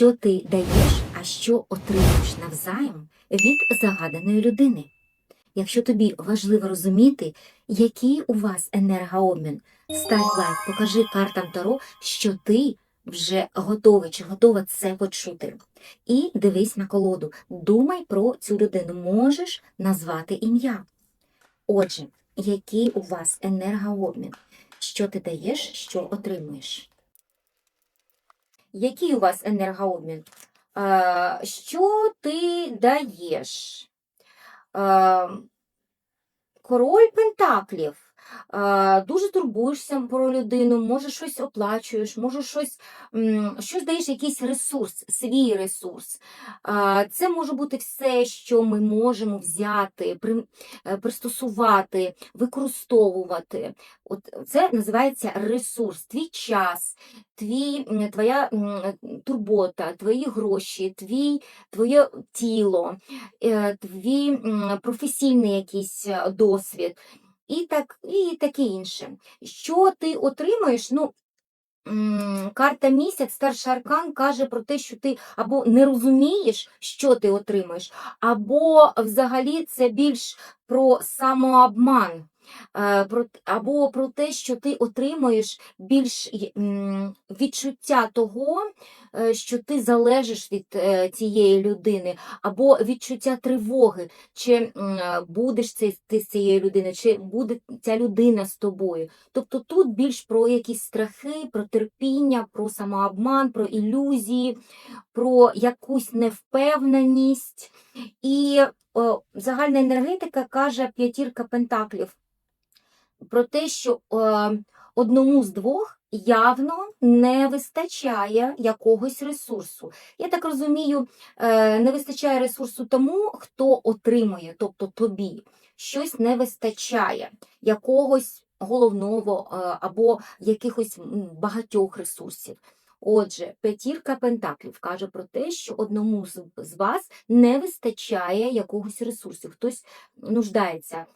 що ти даєш, а що отримуєш навзаєм від загаданої людини. Якщо тобі важливо розуміти, який у вас енергообмін, став лайк, покажи картам Таро, що ти вже готовий чи готова це почути. І дивись на колоду. Думай про цю людину. Можеш назвати ім'я. Отже, який у вас енергообмін? Що ти даєш, що отримуєш? Який у вас енергообмін? Що ти даєш? Король Пентаклів. Е, дуже турбуєшся про людину, може щось оплачуєш, може щось, щось даєш якийсь ресурс, свій ресурс. Е, це може бути все, що ми можемо взяти, е, пристосувати, використовувати. От це називається ресурс, твій час, твій, твоя турбота, твої гроші, твій, твоє тіло, твій професійний якийсь досвід і, так, і таке інше. Що ти отримаєш? Ну, карта місяць, старший аркан каже про те, що ти або не розумієш, що ти отримаєш, або взагалі це більш про самообман. Е, Або про те, що ти отримуєш більш відчуття того, е, що ти залежиш від е, цієї людини, або відчуття тривоги, чи будеш ти з цією людиною, чи буде ця людина з тобою. Тобто тут більш про якісь страхи, про терпіння, про самообман, про ілюзії, про якусь невпевненість. І о, загальна енергетика каже п'ятірка пентаклів про те, що е, одному з двох явно не вистачає якогось ресурсу. Я так розумію, е, не вистачає ресурсу тому, хто отримує, тобто тобі. Щось не вистачає якогось головного е, або якихось багатьох ресурсів. Отже, п'ятірка пентаклів каже про те, що одному з, вас не вистачає якогось ресурсу. Хтось нуждається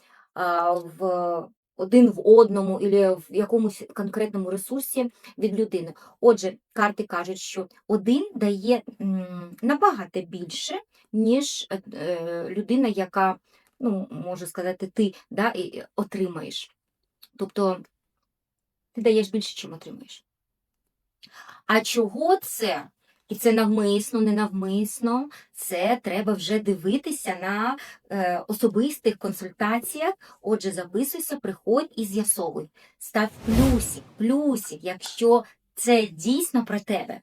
в один в одному, або в якомусь конкретному ресурсі від людини. Отже, карти кажуть, що один дає набагато більше, ніж е, людина, яка, ну, можу сказати, ти да, і отримаєш. Тобто ти даєш більше, чим отримаєш. А чого це? І це навмисно, не навмисно. Це треба вже дивитися на е, особистих консультаціях. Отже, записуйся, приходь і з'ясовуй. Став плюсик, плюсик, якщо це дійсно про тебе.